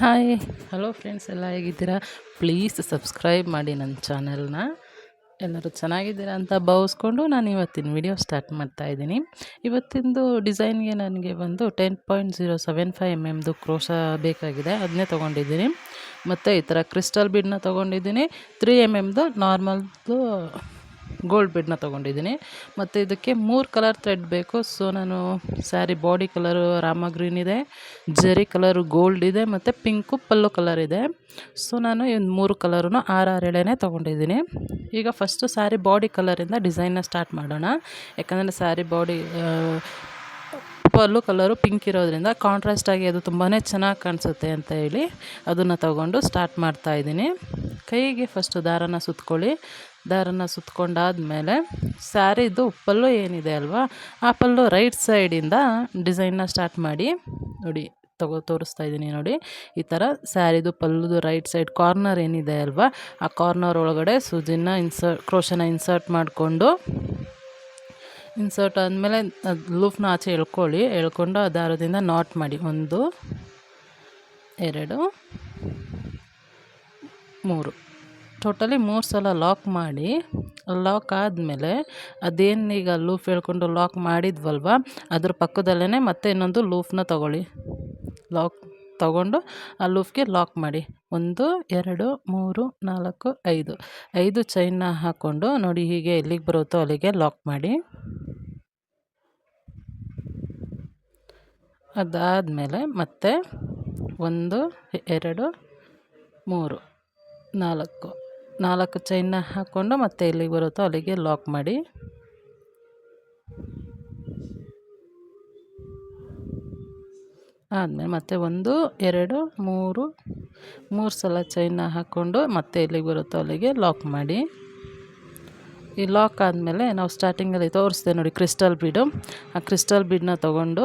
Hi hello friends ಎಲ್ಲ ಹೇಗಿದ್ದೀರಾ? Please subscribe ಮಾಡಿ ನನ್ನ ಚಾನಲ್ನ ಎಲ್ಲರೂ ಚೆನ್ನಾಗಿದ್ದೀರಾ ಅಂತ ಭಾವಿಸ್ಕೊಂಡು ನಾನು ಇವತ್ತಿನ ವಿಡಿಯೋ ಸ್ಟಾರ್ಟ್ ಮಾಡ್ತಾ ಇದ್ದೀನಿ. ಇವತ್ತಿಂದು ಡಿಸೈನ್ಗೆ ನನಗೆ ಬಂದು ten point zero seven five M ಎಮ್ದು ಕ್ರೋಶ ಬೇಕಾಗಿದೆ. ಅದನ್ನೇ ತೊಗೊಂಡಿದ್ದೀನಿ. ಮತ್ತು ಈ ಥರ ಕ್ರಿಸ್ಟಲ್ ಬಿಡ್ನ ತೊಗೊಂಡಿದ್ದೀನಿ. ತ್ರೀ ಎಂ ಎಮ್ದು ನಾರ್ಮಲ್ದು ಗೋಲ್ಡ್ ಬಿಡ್ನ ತೊಗೊಂಡಿದ್ದೀನಿ. ಮತ್ತು ಇದಕ್ಕೆ ಮೂರು ಕಲರ್ ಥ್ರೆಡ್ ಬೇಕು. ಸೊ ನಾನು sari body colour Rama green ಇದೆ, ಜರಿ ಕಲರು ಗೋಲ್ಡ್ ಇದೆ, ಮತ್ತು ಪಿಂಕು ಪಲ್ಲು ಕಲರ್ ಇದೆ. ಸೊ ನಾನು ಈ ಮೂರು ಕಲರೂ ಆರು ಆರು ತೊಗೊಂಡಿದ್ದೀನಿ. ಈಗ ಫಸ್ಟು ಸ್ಯಾರಿ ಬಾಡಿ ಕಲರಿಂದ ಡಿಸೈನ್ನ ಸ್ಟಾರ್ಟ್ ಮಾಡೋಣ. ಯಾಕಂದರೆ sari body pallu colour pink ಇರೋದ್ರಿಂದ ಕಾಂಟ್ರಾಸ್ಟಾಗಿ ಅದು ತುಂಬಾ ಚೆನ್ನಾಗಿ ಕಾಣಿಸುತ್ತೆ ಅಂತ ಹೇಳಿ ಅದನ್ನು ತಗೊಂಡು ಸ್ಟಾರ್ಟ್ ಮಾಡ್ತಾ ಇದ್ದೀನಿ. ಕೈಗೆ ಫಸ್ಟು ದಾರನ ಸುತ್ಕೊಳ್ಳಿ. ದಾರನ ಸುತ್ಕೊಂಡಾದ್ಮೇಲೆ ಸ್ಯಾರಿದು ಪಲ್ಲು ಏನಿದೆ ಅಲ್ವಾ, ಆ ಪಲ್ಲು ರೈಟ್ ಸೈಡಿಂದ ಡಿಸೈನ್ನ ಸ್ಟಾರ್ಟ್ ಮಾಡಿ ನೋಡಿ ತಗೋ, ತೋರಿಸ್ತಾ ಇದ್ದೀನಿ ನೋಡಿ. ಈ ಥರ ಸ್ಯಾರಿದು ಪಲ್ಲುದು ರೈಟ್ ಸೈಡ್ ಕಾರ್ನರ್ ಏನಿದೆ ಅಲ್ವಾ, ಆ ಕಾರ್ನರ್ ಒಳಗಡೆ ಸೂಜಿನ ಇನ್ಸರ್ಟ್, ಕ್ರೋಶನ ಇನ್ಸರ್ಟ್ ಮಾಡಿಕೊಂಡು ಇನ್ಸರ್ಟ್ ಆದಮೇಲೆ ಅದು ಲೂಫ್ನ ಆಚೆ ಎಳ್ಕೊಳ್ಳಿ, ಎಳ್ಕೊಂಡು ಆ ದಾರದಿಂದ ನಾಟ್ ಮಾಡಿ. ಒಂದು, ಎರಡು, ಮೂರು. ಟೋಟಲಿ ಮೂರು ಸಲ ಲಾಕ್ ಮಾಡಿ ಲಾಕ್ ಆದಮೇಲೆ ಅದೇನು ಈಗ ಲೂಫ್ ಹೇಳ್ಕೊಂಡು ಲಾಕ್ ಮಾಡಿದ್ವಲ್ವ, ಅದ್ರ ಪಕ್ಕದಲ್ಲೇ ಮತ್ತೆ ಇನ್ನೊಂದು ಲೂಫ್ನ ತಗೊಳ್ಳಿ. ಲಾಕ್ ತಗೊಂಡು ಆ ಲೂಫ್ಗೆ ಲಾಕ್ ಮಾಡಿ. ಒಂದು, ಎರಡು, ಮೂರು, ನಾಲ್ಕು, ಐದು. ಐದು ಚೈನ್ನ ಹಾಕ್ಕೊಂಡು ನೋಡಿ ಹೀಗೆ ಎಲ್ಲಿಗೆ ಬರುತ್ತೋ ಅಲ್ಲಿಗೆ ಲಾಕ್ ಮಾಡಿ. ಅದಾದಮೇಲೆ ಮತ್ತೆ ಒಂದು, ಎರಡು, ಮೂರು, ನಾಲ್ಕು. ನಾಲ್ಕು ಚೈನ್ನ ಹಾಕ್ಕೊಂಡು ಮತ್ತೆ ಎಲ್ಲಿಗೆ ಬರುತ್ತೋ ಅಲ್ಲಿಗೆ ಲಾಕ್ ಮಾಡಿ. ಆದಮೇಲೆ ಮತ್ತೆ ಒಂದು, ಎರಡು, ಮೂರು ಮೂರು ಸಲ ಚೈನ್ನ ಹಾಕ್ಕೊಂಡು ಮತ್ತೆ ಎಲ್ಲಿಗೆ ಬರುತ್ತೋ ಅಲ್ಲಿಗೆ ಲಾಕ್ ಮಾಡಿ. ಈ ಲಾಕ್ ಆದಮೇಲೆ ನಾವು ಸ್ಟಾರ್ಟಿಂಗಲ್ಲಿ ತೋರಿಸ್ದೆ ನೋಡಿ ಕ್ರಿಸ್ಟಲ್ ಬೀಡು. ಆ ಕ್ರಿಸ್ಟಲ್ ಬೀಡನ್ನ ತೊಗೊಂಡು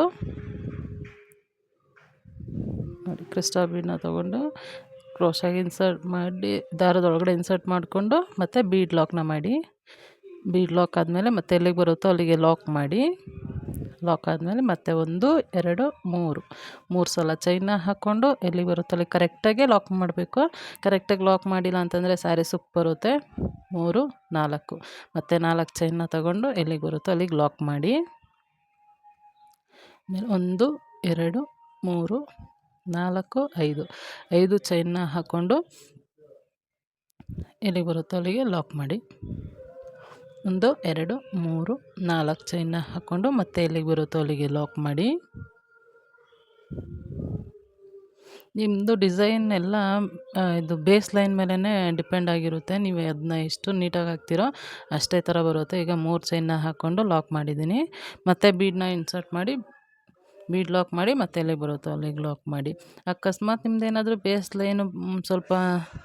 ನೋಡಿ, ಕ್ರಿಸ್ಟಲ್ ಬೀಡನ್ನ ತೊಗೊಂಡು ಕ್ರೋಶಾಗಿ ಇನ್ಸರ್ಟ್ ಮಾಡಿ, ದಾರದೊಳಗಡೆ ಇನ್ಸರ್ಟ್ ಮಾಡಿಕೊಂಡು ಮತ್ತು ಬೀಡ್ ಲಾಕ್ನ ಮಾಡಿ. ಬೀಡ್ ಲಾಕ್ ಆದಮೇಲೆ ಮತ್ತೆ ಎಲ್ಲಿಗೆ ಬರುತ್ತೋ ಅಲ್ಲಿಗೆ ಲಾಕ್ ಮಾಡಿ. ಲಾಕ್ ಆದಮೇಲೆ ಮತ್ತೆ ಒಂದು, ಎರಡು, ಮೂರು. ಮೂರು ಸಲ ಚೈನ ಹಾಕ್ಕೊಂಡು ಎಲ್ಲಿಗೆ ಬರುತ್ತೋ ಅಲ್ಲಿ ಕರೆಕ್ಟಾಗೆ ಲಾಕ್ ಮಾಡಬೇಕು. ಕರೆಕ್ಟಾಗಿ ಲಾಕ್ ಮಾಡಿಲ್ಲ ಅಂತಂದರೆ ಸ್ಯಾರಿ ಸುಪ್ ಬರುತ್ತೆ. ಮೂರು, ನಾಲ್ಕು. ಮತ್ತು ನಾಲ್ಕು ಚೈನ್ನ ತಗೊಂಡು ಎಲ್ಲಿಗೆ ಬರುತ್ತೋ ಅಲ್ಲಿಗೆ ಲಾಕ್ ಮಾಡಿ. ಆಮೇಲೆ ಒಂದು, ಎರಡು, ಮೂರು ನಾಲ್ಕು, ಐದು ಐದು ಚೈನ್ನ ಹಾಕ್ಕೊಂಡು ಎಲ್ಲಿಗೆ ಬರುತ್ತೋ ಅಲ್ಲಿಗೆ ಲಾಕ್ ಮಾಡಿ. ಒಂದು, ಎರಡು, ಮೂರು, ನಾಲ್ಕು ಚೈನ್ನ ಹಾಕ್ಕೊಂಡು ಮತ್ತೆ ಎಲ್ಲಿಗೆ ಬರುತ್ತೋ ಅಲ್ಲಿಗೆ ಲಾಕ್ ಮಾಡಿ. ನಿಮ್ಮದು ಡಿಸೈನ್ ಎಲ್ಲ ಇದು ಬೇಸ್ ಲೈನ್ ಮೇಲೇ ಡಿಪೆಂಡ್ ಆಗಿರುತ್ತೆ. ನೀವು ಅದನ್ನ ಎಷ್ಟು ನೀಟಾಗಿ ಹಾಕ್ತಿರೋ ಅಷ್ಟೇ ಥರ ಬರುತ್ತೆ. ಈಗ ಮೂರು ಚೈನ್ನ ಹಾಕ್ಕೊಂಡು ಲಾಕ್ ಮಾಡಿದ್ದೀನಿ. ಮತ್ತು ಬೀಡನ್ನ ಇನ್ಸರ್ಟ್ ಮಾಡಿ ಬೀಡ್ ಲಾಕ್ ಮಾಡಿ ಮತ್ತೆ ಎಲ್ಲಿಗೆ ಬರುತ್ತೋ ಅಲ್ಲಿಗೆ ಲಾಕ್ ಮಾಡಿ. ಅಕಸ್ಮಾತ್ ನಿಮ್ದು ಏನಾದರೂ ಬೇಸ್ ಲೈನು ಸ್ವಲ್ಪ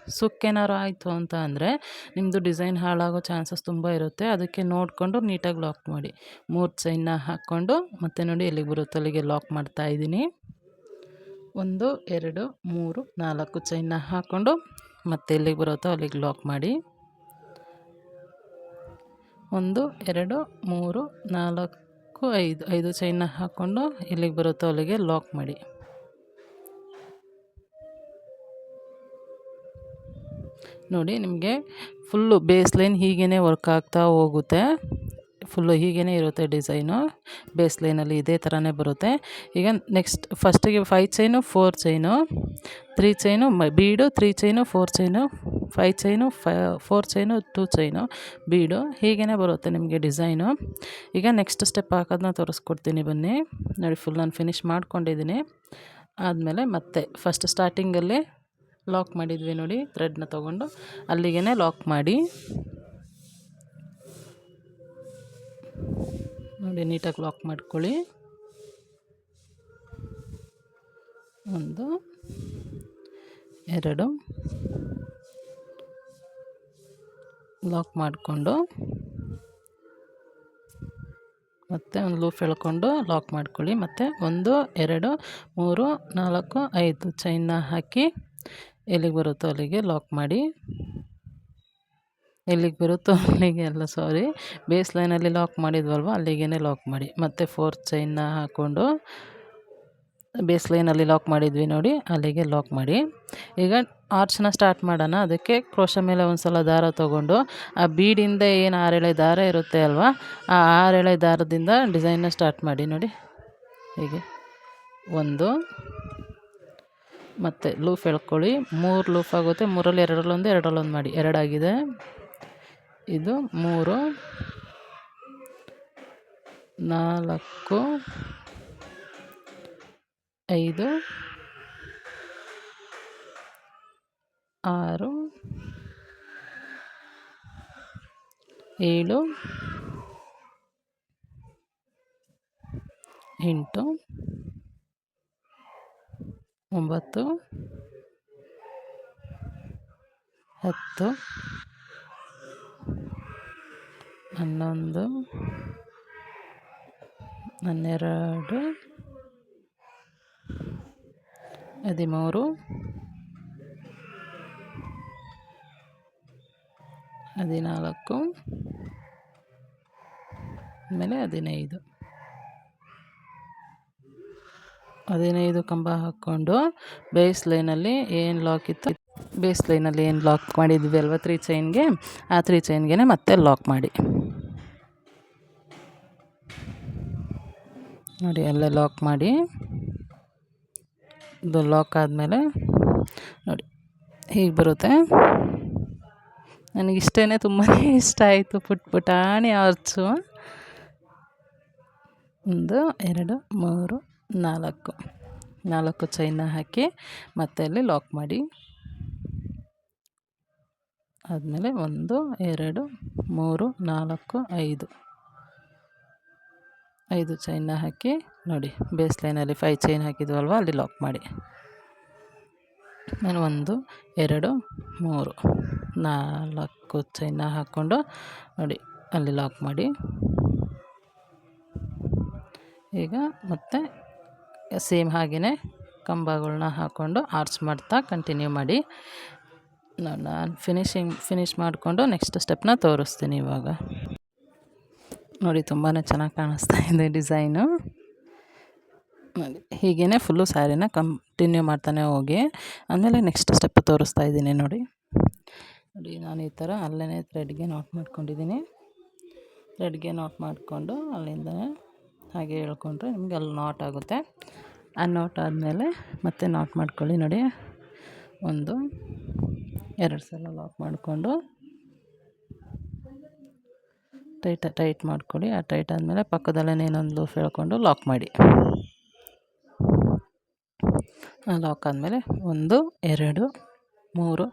ಸುಕ್ಕೇನಾದ್ರು ಆಯಿತು ಅಂತ ಅಂದರೆ ನಿಮ್ಮದು ಡಿಸೈನ್ ಹಾಳಾಗೋ ಚಾನ್ಸಸ್ ತುಂಬ ಇರುತ್ತೆ. ಅದಕ್ಕೆ ನೋಡಿಕೊಂಡು ನೀಟಾಗಿ ಲಾಕ್ ಮಾಡಿ. ಮೂರು ಚೈನ್ನ ಹಾಕ್ಕೊಂಡು ಮತ್ತೆ ನೋಡಿ ಎಲ್ಲಿಗೆ ಬರುತ್ತೋ ಅಲ್ಲಿಗೆ ಲಾಕ್ ಮಾಡ್ತಾ ಇದ್ದೀನಿ. ಒಂದು, ಎರಡು, ಮೂರು, ನಾಲ್ಕು ಚೈನ್ನ ಹಾಕ್ಕೊಂಡು ಮತ್ತೆ ಎಲ್ಲಿಗೆ ಬರುತ್ತೋ ಅಲ್ಲಿಗೆ ಲಾಕ್ ಮಾಡಿ. ಒಂದು, ಎರಡು, ಮೂರು, ನಾಲ್ಕು ಐದು ಐದು ಚೈನ ಹಾಕ್ಕೊಂಡು ಎಲ್ಲಿಗೆ ಬರುತ್ತೋ ಅಲ್ಲಿಗೆ ಲಾಕ್ ಮಾಡಿ. ನೋಡಿ ನಿಮಗೆ ಫುಲ್ಲು ಬೇಸ್ ಲೈನ್ ಹೀಗೇ ವರ್ಕ್ ಆಗ್ತಾ ಹೋಗುತ್ತೆ. ಫುಲ್ಲು ಹೀಗೇ ಇರುತ್ತೆ ಡಿಸೈನು. ಬೇಸ್ ಲೈನಲ್ಲಿ ಇದೇ ಥರನೇ ಬರುತ್ತೆ. ಈಗ ನೆಕ್ಸ್ಟ್ ಫಸ್ಟಿಗೆ five chain four chain three chain bead three chain four chain five chain five four chain two chain bead ಹೀಗೇ ಬರುತ್ತೆ ನಿಮಗೆ ಡಿಸೈನು. ಈಗ ನೆಕ್ಸ್ಟ್ ಸ್ಟೆಪ್ ಹಾಕೋದನ್ನ ತೋರಿಸ್ಕೊಡ್ತೀನಿ ಬನ್ನಿ. ನೋಡಿ ಫುಲ್ ನಾನು ಫಿನಿಷ್ ಮಾಡ್ಕೊಂಡಿದ್ದೀನಿ. ಆದಮೇಲೆ ಮತ್ತೆ ಫಸ್ಟ್ ಸ್ಟಾರ್ಟಿಂಗಲ್ಲಿ ಲಾಕ್ ಮಾಡಿದ್ವಿ ನೋಡಿ ಥ್ರೆಡ್ನ ತೊಗೊಂಡು. ಅಲ್ಲಿಗೆ ಲಾಕ್ ಮಾಡಿ. ನೋಡಿ, ನೀಟಾಗಿ ಲಾಕ್ ಮಾಡ್ಕೊಳ್ಳಿ. ಒಂದು, ಎರಡು ಲಾಕ್ ಮಾಡಿಕೊಂಡು, ಮತ್ತು ಒಂದು ಲೂಫ್ ಎಳ್ಕೊಂಡು ಲಾಕ್ ಮಾಡ್ಕೊಳ್ಳಿ. ಮತ್ತು ಒಂದು, ಎರಡು, ಮೂರು, ನಾಲ್ಕು, ಐದು ಚೈನ್ನ ಹಾಕಿ ಎಲ್ಲಿಗೆ ಬರುತ್ತೋ ಅಲ್ಲಿಗೆ ಲಾಕ್ ಮಾಡಿ. ಎಲ್ಲಿಗೆ ಬರುತ್ತೋ ಅಲ್ಲಿಗೆ ಅಲ್ಲ ಸಾರಿ ಬೇಸ್ ಲೈನಲ್ಲಿ ಲಾಕ್ ಮಾಡಿದ್ವಲ್ವ? ಅಲ್ಲಿಗೆ ಲಾಕ್ ಮಾಡಿ. ಮತ್ತು ಫೋರ್ತ್ ಚೈನ್ನ ಹಾಕ್ಕೊಂಡು ಬೇಸ್ ಲೈನಲ್ಲಿ ಲಾಕ್ ಮಾಡಿದ್ವಿ ನೋಡಿ, ಅಲ್ಲಿಗೆ ಲಾಕ್ ಮಾಡಿ. ಈಗ ಆರ್ಚನ್ನ ಸ್ಟಾರ್ಟ್ ಮಾಡೋಣ. ಅದಕ್ಕೆ ಕ್ರೋಶ ಮೇಲೆ ಒಂದು ಸಲ ದಾರ ತೊಗೊಂಡು, ಆ ಬೀಡಿಂದ ಏನು ಆರೆಳೆ ದಾರ ಇರುತ್ತೆ ಅಲ್ವಾ? ಆ ಆರೆಳೆ ದಾರದಿಂದ ಡಿಸೈನ್ನ ಸ್ಟಾರ್ಟ್ ಮಾಡಿ ನೋಡಿ. ಹೀಗೆ ಒಂದು, ಮತ್ತು ಲೂಫ್ ಎಳ್ಕೊಳ್ಳಿ. ಮೂರು ಲೂಫ್ ಆಗುತ್ತೆ. ಮೂರಲ್ಲಿ ಎರಡರಲ್ಲೊಂದು ಎರಡರಲ್ಲೊಂದು ಮಾಡಿ. ಎರಡಾಗಿದೆ. ಇದು ಮೂರು ನಾಲ್ಕು ಐದು ಆರು ಏಳು ಎಂಟು ಒಂಬತ್ತು ಹತ್ತು ಹನ್ನೊಂದು ಹನ್ನೆರಡು ಹದಿಮೂರು ಹದಿನಾಲ್ಕು ಆಮೇಲೆ ಹದಿನೈದು. ಹದಿನೈದು ಕಂಬ ಹಾಕ್ಕೊಂಡು ಬೇಸ್ ಲೈನಲ್ಲಿ ಏನು ಲಾಕ್ ಇತ್ತು? ಬೇಸ್ ಲೈನಲ್ಲಿ ಏನು ಲಾಕ್ ಮಾಡಿದ್ವಿ ಅಲ್ವ ತ್ರೀ ಚೈನ್ಗೆ ಆ ತ್ರೀ ಚೈನ್ಗೆ ಮತ್ತೆ ಲಾಕ್ ಮಾಡಿ. ನೋಡಿ, ಅಲ್ಲೇ ಲಾಕ್ ಮಾಡಿ. ಇದು ಲಾಕ್ ಆದಮೇಲೆ, ನೋಡಿ, ಹೀಗೆ ಬರುತ್ತೆ. ನನಗಿಷ್ಟೇ ತುಂಬಾ ಇಷ್ಟ ಆಯಿತು ಪುಟ್ ಪುಟಾಣಿ ಆರ್ಚು ಒಂದು, ಎರಡು, ಮೂರು, ನಾಲ್ಕು. ನಾಲ್ಕು ಚೈನ ಹಾಕಿ ಮತ್ತೆ ಅಲ್ಲಿ ಲಾಕ್ ಮಾಡಿ. ಆದಮೇಲೆ ಒಂದು, ಎರಡು, ಮೂರು, ನಾಲ್ಕು, ಐದು. ಐದು ಚೈನ್ನ ಹಾಕಿ ನೋಡಿ ಬೇಸ್ ಲೈನಲ್ಲಿ ಫೈ ಚೈನ್ ಹಾಕಿದ್ವಲ್ವ, ಅಲ್ಲಿ ಲಾಕ್ ಮಾಡಿ. ನಾನು ಒಂದು, ಎರಡು, ಮೂರು. ನಾಲ್ಕು ಚೈನ್ನ ಹಾಕ್ಕೊಂಡು ನೋಡಿ, ಅಲ್ಲಿ ಲಾಕ್ ಮಾಡಿ. ಈಗ ಮತ್ತೆ ಸೇಮ್ ಹಾಗೆಯೇ ಕಂಬಗಳನ್ನ ಹಾಕ್ಕೊಂಡು ಆರ್ಚ್ ಮಾಡ್ತಾ ಕಂಟಿನ್ಯೂ ಮಾಡಿ. ನಾನು ಫಿನಿಶಿಂಗ್ ಫಿನಿಶ್ ಮಾಡಿಕೊಂಡು ನೆಕ್ಸ್ಟ್ ಸ್ಟೆಪ್ನ ತೋರಿಸ್ತೀನಿ ಇವಾಗ. ನೋಡಿ ತುಂಬಾ ಚೆನ್ನಾಗಿ ಕಾಣಿಸ್ತಾ ಇದೆ ಡಿಸೈನು ನೋಡಿ ಹೀಗೇ ಫುಲ್ಲು ಸ್ಯಾರಿನ ಕಂಟಿನ್ಯೂ ಮಾಡ್ತಾನೆ ಹೋಗಿ. ಆಮೇಲೆ ನೆಕ್ಸ್ಟ್ ಸ್ಟೆಪ್ ತೋರಿಸ್ತಾ ಇದ್ದೀನಿ ನೋಡಿ. ನೋಡಿ, ನಾನು ಈ ಥರ ಅಲ್ಲೇ ಥ್ರೆಡ್ಗೆ ನಾಟ್ ಮಾಡ್ಕೊಂಡಿದ್ದೀನಿ. ಥ್ರೆಡ್ಗೆ ನಾಟ್ ಮಾಡಿಕೊಂಡು ಅಲ್ಲಿಂದ ಹಾಗೆ ಹೇಳ್ಕೊಂಡ್ರೆ ನಿಮಗೆ ಅಲ್ಲಿ ನಾಟ್ ಆಗುತ್ತೆ. ಆ ನಾಟ್ ಆದಮೇಲೆ ಮತ್ತೆ ನಾಟ್ ಮಾಡ್ಕೊಳ್ಳಿ ನೋಡಿ. ಒಂದು ಎರಡು ಸಲ ಲಾಕ್ ಮಾಡಿಕೊಂಡು ಟೈಟ್ ಟೈಟ್ ಮಾಡ್ಕೊಳ್ಳಿ. ಆ ಟೈಟ್ ಆದಮೇಲೆ ಪಕ್ಕದಲ್ಲೇ ಇನ್ನೊಂದು ಲೂಫ್ ಹೇಳ್ಕೊಂಡು ಲಾಕ್ ಮಾಡಿ. ಲಾಕ್ ಆದಮೇಲೆ ಒಂದು, ಎರಡು, ಮೂರು,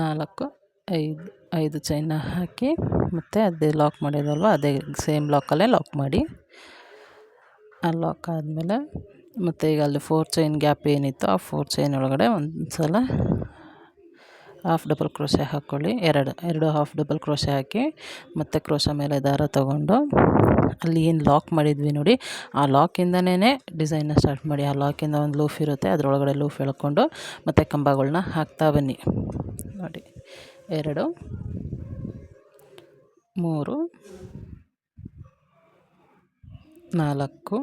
ನಾಲ್ಕು, ಐದು ಐದು ಚೈನ ಹಾಕಿ ಮತ್ತು ಅದೇ ಲಾಕ್ ಮಾಡಿದಲ್ವ ಅದೇ ಸೇಮ್ ಲಾಕಲ್ಲೇ ಲಾಕ್ ಮಾಡಿ. ಆ ಲಾಕ್ ಆದಮೇಲೆ ಮತ್ತು ಈಗ ಅಲ್ಲಿ ಫೋರ್ ಚೈನ್ ಗ್ಯಾಪ್ ಏನಿತ್ತು ಆ ಫೋರ್ ಚೈನ್ ಒಳಗಡೆ ಒಂದು ಸಲ ಹಾಫ್ ಡಬಲ್ ಕ್ರೋಸೆ ಹಾಕ್ಕೊಳ್ಳಿ ಎರಡು ಎರಡು ಹಾಫ್ ಡಬಲ್ ಕ್ರೋಸೆ ಹಾಕಿ ಮತ್ತು ಕ್ರೋಶ ಮೇಲೆ ದಾರ ತಗೊಂಡು ಅಲ್ಲಿ ಏನು ಲಾಕ್ ಮಾಡಿದ್ವಿ ನೋಡಿ, ಆ ಲಾಕಿಂದನೇ ಡಿಸೈನ್ನ ಸ್ಟಾರ್ಟ್ ಮಾಡಿ. ಆ ಲಾಕಿಂದ ಒಂದು ಲೂಫ್ ಇರುತ್ತೆ, ಅದರೊಳಗಡೆ ಲೂಫ್ ಎಳ್ಕೊಂಡು ಮತ್ತು ಕಂಬಗಳನ್ನ ಹಾಕ್ತಾ ಬನ್ನಿ. ನೋಡಿ, ಎರಡು, ಮೂರು, ನಾಲ್ಕು,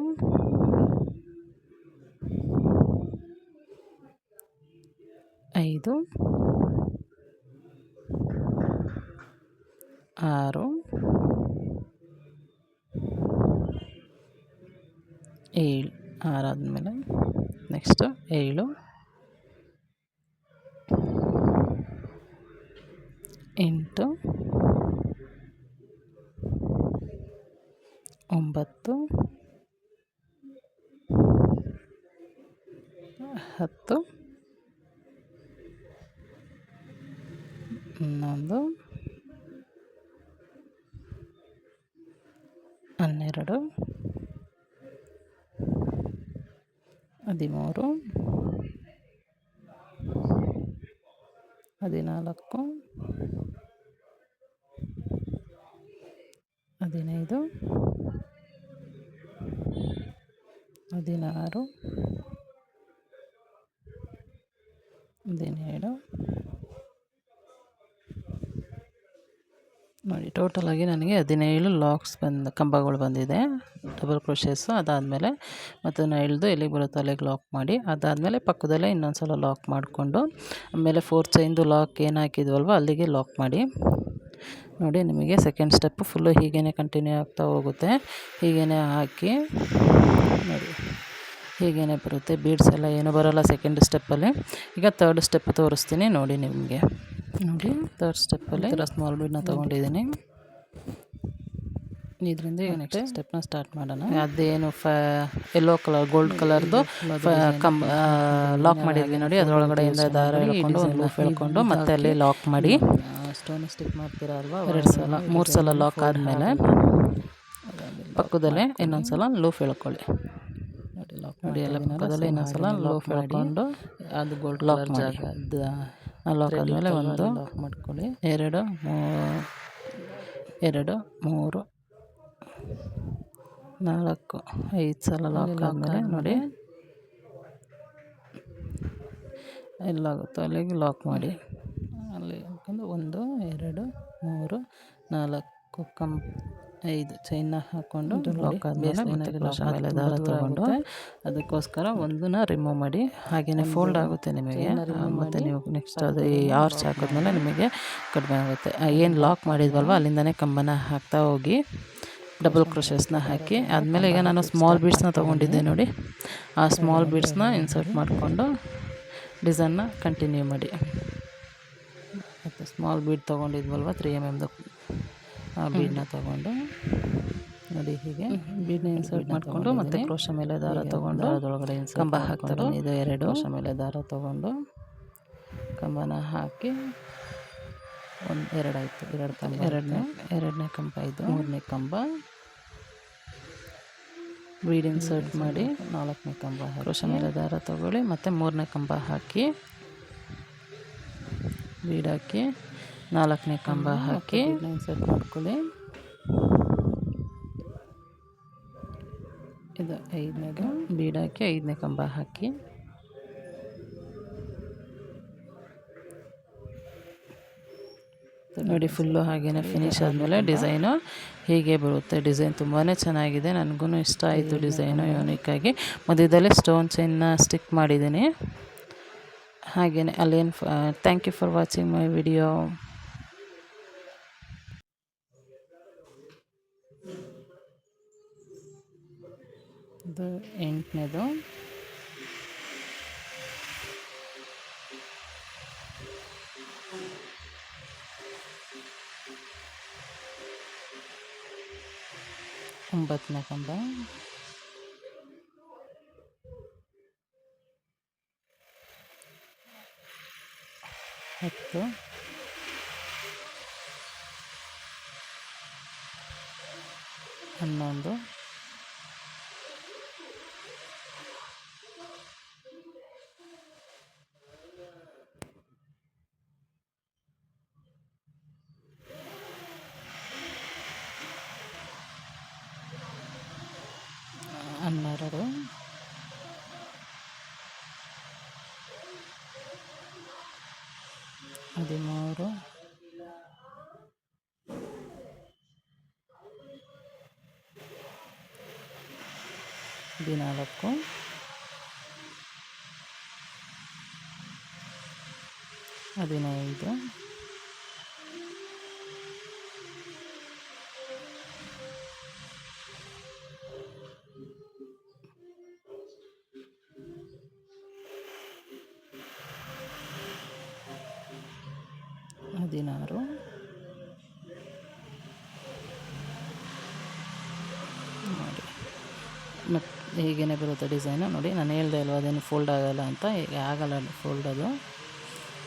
ಐದು ಆರು ಏಳು ಆರಾದಮೇಲೆ ನೆಕ್ಸ್ಟು ಏಳು ಎಂಟು ಒಂಬತ್ತು ಹತ್ತು ಹನ್ನೊಂದು ಹನ್ನೆರಡು ಹದಿಮೂರು ಹದಿನಾಲ್ಕು ಹದಿನೈದು ಹದಿನಾರು ಹದಿನೇಳು ನೋಡಿ ಟೋಟಲಾಗಿ ನನಗೆ ಹದಿನೇಳು ಲಾಕ್ಸ್ ಬಂದು, ಕಂಬಗಳು ಬಂದಿದೆ. ಡಬಲ್ ಕ್ರೋಶೇಸು ಅದಾದಮೇಲೆ ಮತ್ತು ಇಳಿದು ಎಲ್ಲಿಗೆ ಬರುತ್ತೋ ಅಲ್ಲಿಗೆ ಲಾಕ್ ಮಾಡಿ, ಅದಾದಮೇಲೆ ಪಕ್ಕದಲ್ಲೇ ಇನ್ನೊಂದು ಸಲ ಲಾಕ್ ಮಾಡಿಕೊಂಡು, ಆಮೇಲೆ ಫೋರ್ ಚೈನ್ದು ಲಾಕ್ ಏನು ಹಾಕಿದ್ವಲ್ವ, ಅಲ್ಲಿಗೆ ಲಾಕ್ ಮಾಡಿ. ನೋಡಿ ನಿಮಗೆ ಸೆಕೆಂಡ್ ಸ್ಟೆಪ್ಪು ಫುಲ್ಲು ಹೀಗೇ ಕಂಟಿನ್ಯೂ ಆಗ್ತಾ ಹೋಗುತ್ತೆ. ಹೀಗೇ ಹಾಕಿ, ನೋಡಿ ಹೀಗೇ ಬರುತ್ತೆ. ಬೀಡ್ಸ್ ಎಲ್ಲ ಏನೂ ಬರೋಲ್ಲ ಸೆಕೆಂಡ್ ಸ್ಟೆಪ್ಪಲ್ಲಿ ಈಗ ತರ್ಡ್ ಸ್ಟೆಪ್ ತೋರಿಸ್ತೀನಿ ನೋಡಿ ನಿಮಗೆ. ನೋಡಿ. ಥರ್ಡ್ ಸ್ಟೆಪ್ಪಲ್ಲಿ ಥರ ಸ್ಮಾಲ್ ಬೀಡನ್ನ ತೊಗೊಂಡಿದ್ದೀನಿ. ಇದರಿಂದ ಈಗ ನೆಕ್ಸ್ಟ್ ಸ್ಟೆಪ್ನ ಸ್ಟಾರ್ಟ್ ಮಾಡೋಣ. ಅದೇನು ಫ ಎಲ್ಲೋ ಕಲರ್ ಗೋಲ್ಡ್ ಕಲರ್ದು ಕಮ್ ಲಾಕ್ ಮಾಡಿದ್ವಿ ನೋಡಿ. ಅದರೊಳಗಡೆಯಿಂದ ದಾರ ಹೇಳ್ಕೊಂಡು ಒಂದು ಲೂಫ್ ಎಳ್ಕೊಂಡು ಮತ್ತೆ ಅಲ್ಲಿ ಲಾಕ್ ಮಾಡಿ. ಸ್ಟೋನ್ ಸ್ಟಿಕ್ ಮಾಡ್ತೀರಾ ಅಲ್ವಾ? ಎರಡು ಸಲ ಮೂರು ಸಲ ಲಾಕ್ ಆದಮೇಲೆ ಪಕ್ಕದಲ್ಲೇ ಇನ್ನೊಂದು ಸಲ ಲೂಫ್ ಹೇಳ್ಕೊಳ್ಳಿ. ನೋಡಿ ಲಾಕ್ ಮಾಡಿ ಎಲ್ಲ ಪಕ್ಕದಲ್ಲೇ ಇನ್ನೊಂದು ಸಲ ಲೂಫ್ ಹೇಳ್ಕೊಂಡು ಅದು ಗೋಲ್ಡ್ ಲಾಕ್ ಜಾಗ ಲಾಕ್ ಆದಮೇಲೆ ಒಂದು ಲಾಕ್ ಮಾಡ್ಕೊಳ್ಳಿ. ಎರಡು ಮೂ ಎರಡು ಮೂರು ನಾಲ್ಕು ಐದು ಸಲ ಲಾಕ್ ಆದಮೇಲೆ ನೋಡಿ. ಎಲ್ಲಾಗುತ್ತೋ ಅಲ್ಲಿಗೆ ಲಾಕ್ ಮಾಡಿ. ಅಲ್ಲಿ ಹಾಕೊಂಡು ಒಂದು ಎರಡು ಮೂರು ನಾಲ್ಕು ಕಂ ಐದು ಚೈನ್ನ ಹಾಕ್ಕೊಂಡು ಲಾಕ್ ಆದಮೇಲೆ ದಾರ ತೊಗೊಂಡು ಅದಕ್ಕೋಸ್ಕರ ಒಂದನ್ನ ರಿಮೂವ್ ಮಾಡಿ ಹಾಗೆಯೇ ಫೋಲ್ಡ್ ಆಗುತ್ತೆ ನಿಮಗೆ. ಮತ್ತು ನೀವು ನೆಕ್ಸ್ಟ್ ಅದು ಈ ಆರ್ಚ್ ಹಾಕಿದ್ಮೇಲೆ ನಿಮಗೆ ಕಡಿಮೆ ಆಗುತ್ತೆ. ಏನು ಲಾಕ್ ಮಾಡಿದ್ವಲ್ವ? ಅಲ್ಲಿಂದನೇ ಕಂಬನ ಹಾಕ್ತಾ ಹೋಗಿ ಡಬಲ್ ಕ್ರೋಶಸ್ನ ಹಾಕಿ ಆದಮೇಲೆ ಈಗ ನಾನು ಸ್ಮಾಲ್ ಬೀಡ್ಸ್ನ ತೊಗೊಂಡಿದ್ದೆ ನೋಡಿ. ಆ ಸ್ಮಾಲ್ ಬೀಡ್ಸ್ನ ಇನ್ಸರ್ಟ್ ಮಾಡಿಕೊಂಡು ಡಿಸೈನ್ನ ಕಂಟಿನ್ಯೂ ಮಾಡಿ. ಮತ್ತು ಸ್ಮಾಲ್ ಬೀಡ್ ತೊಗೊಂಡಿದ್ವಲ್ವ? ತ್ರೀ ಎಂ ಎಮ್ದು ಆ ಬೀಡನ್ನ ತೊಗೊಂಡು ನೋಡಿ ಹೀಗೆ ಬೀಡನ್ನ ಇನ್ಸರ್ಟ್ ಮಾಡಿಕೊಂಡು ಮತ್ತೆ ಕ್ರೋಶ ಮೇಲೆ ದಾರ ತೊಗೊಂಡು ಅದರೊಳಗಡೆ ಕಂಬ ಹಾಕ್ತಾರೆ? ಇದು ಎರಡು. ಕ್ರೋಶ ಮೇಲೆ ದಾರ ತೊಗೊಂಡು ಕಂಬನ ಹಾಕಿ ಒಂದು ಎರಡಾಯಿತು. ಎರಡು ಕಂಬ ಎರಡನೇ ಎರಡನೇ ಕಂಬ ಇದು. ಮೂರನೇ ಕಂಬ. ಬೀಡ್ ಇನ್ಸರ್ಟ್ ಮಾಡಿ ನಾಲ್ಕನೇ ಕಂಬ ಕ್ರೋಶ ಮೇಲೆ ದಾರ ತೊಗೊಳ್ಳಿ ಮತ್ತು ಮೂರನೇ ಕಂಬ ಹಾಕಿ ಬೀಡ್ ಹಾಕಿ ನಾಲ್ಕನೇ ಕಂಬ ಹಾಕಿ. ಇನ್ಸರ್ಟ್ ಮಾಡ್ಕೊಳ್ಳಿ. ಇದು ಐದನೇ ಬೀಡ್ ಹಾಕಿ ಐದನೇ ಕಂಬ ಹಾಕಿ. ನೋಡಿ ಫುಲ್ಲು ಹಾಗೇ ಫಿನಿಶ್ ಆದಮೇಲೆ ಡಿಸೈನು ಹೀಗೆ ಬರುತ್ತೆ. ಡಿಸೈನ್ ತುಂಬಾ ಚೆನ್ನಾಗಿದೆ. ನನಗೂ ಇಷ್ಟ ಆಯಿತು ಡಿಸೈನು ಯೂನಿಕ್ಕಾಗಿ ಮಧ್ಯದಲ್ಲಿ ಸ್ಟೋನ್ ಚೈನ್ನ ಸ್ಟಿಕ್ ಮಾಡಿದ್ದೀನಿ. ಹಾಗೆಯೇ ಅಲ್ಲೇನು thank you for watching my video ಒಂಬತ್ತನೇ ಕಂಬ ಹತ್ತು ಹನ್ನೊಂದು ಹನ್ನೆರಡು ಹದಿಮೂರು ಹದಿನಾಲ್ಕು ಹದಿನೈದು ಹದಿನಾರು. ನೋಡಿ. ಮತ್ತು ಹೀಗೇ ಬರುತ್ತೆ ಡಿಸೈನು. ನೋಡಿ, ನಾನು ಹೇಳ್ದೆ ಅಲ್ವ, ಅದೇನು ಫೋಲ್ಡ್ ಆಗೋಲ್ಲ ಅಂತ. ಈಗ ಆಗಲ್ಲ ಫೋಲ್ಡ್ ಅದು.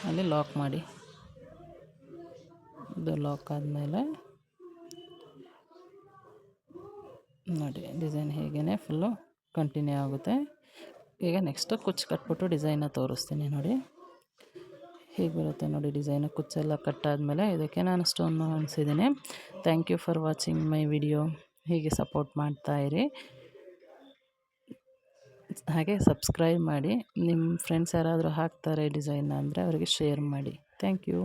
ಅಲ್ಲಿ ಲಾಕ್ ಮಾಡಿ. ಇದು ಲಾಕ್ ಆದಮೇಲೆ ನೋಡಿ, ಡಿಸೈನ್ ಹೀಗೇ ಫುಲ್ಲು ಕಂಟಿನ್ಯೂ ಆಗುತ್ತೆ. ಈಗ ನೆಕ್ಸ್ಟು ಕುಚ್ಚು ಕಟ್ಬಿಟ್ಟು ಡಿಸೈನ ತೋರಿಸ್ತೀನಿ ನೋಡಿ. ಹೀಗೆ ಬರುತ್ತೆ ನೋಡಿ ಡಿಸೈನು, ಕುಚ್ಚೆಲ್ಲ ಕಟ್ಟಾದಮೇಲೆ ಇದಕ್ಕೆ ನಾನು stone ಅನಿಸಿದ್ದೀನಿ thank you for watching my video ಹೀಗೆ ಸಪೋರ್ಟ್ ಮಾಡ್ತಾಯಿರಿ ಹಾಗೆ ಸಬ್ಸ್ಕ್ರೈಬ್ ಮಾಡಿ. ನಿಮ್ಮ ಫ್ರೆಂಡ್ಸ್ ಯಾರಾದರೂ ಹಾಕ್ತಾರೆ ಡಿಸೈನ್ ಅಂದರೆ ಅವರಿಗೆ ಶೇರ್ ಮಾಡಿ. Thank you